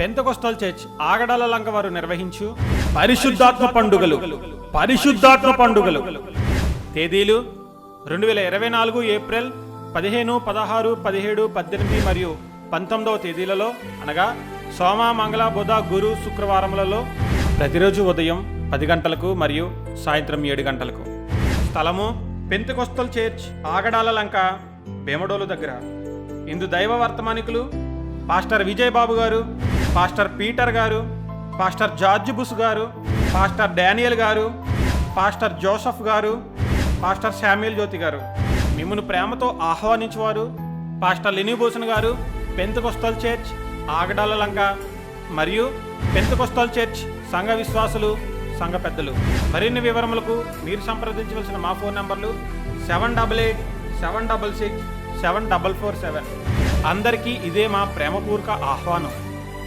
పెంతకొస్తల్ church ఆగడాల లంక వారు నిర్వహించు. పరిశుద్ధాత్మ పండుగలు. పరిశుద్ధాత్మ పండుగలు. తేదీలు రెండు వేల ఇరవై నాలుగు ఏప్రిల్ పదిహేను పదహారు పదిహేడు పద్దెనిమిది మరియు పంతొమ్మిదవ తేదీలలో అనగా సోమ మంగళ బుధ గురు శుక్రవారములలో ప్రతిరోజు ఉదయం పది గంటలకు మరియు సాయంత్రం ఏడు గంటలకు. స్థలము పెంతకొస్తల్ చర్చ్ ఆగడాల లంక భీమడోలు దగ్గర. ఇందు దైవ వర్తమానికులు pastor Vijay Babu garu pastor Peter garu pastor George బుస్ garu pastor Daniel garu pastor Joseph garu pastor Samuel Jyothi garu. మిమ్మల్ని ప్రేమతో ఆహ్వానించేవారు పాస్టర్ లినిభూషణ్ గారు పెంతకొస్తల్ చర్చ్ ఆగడాల లంక మరియు పెంతకొస్తల్ చర్చ్ సంఘ విశ్వాసులు సంఘ పెద్దలు. మరిన్ని వివరములకు మీరు సంప్రదించవలసిన మా ఫోన్ నంబర్లు seven double eight seven double six seven double four seven. అందరికీ ఇదే మా ప్రేమపూర్వక ఆహ్వానం.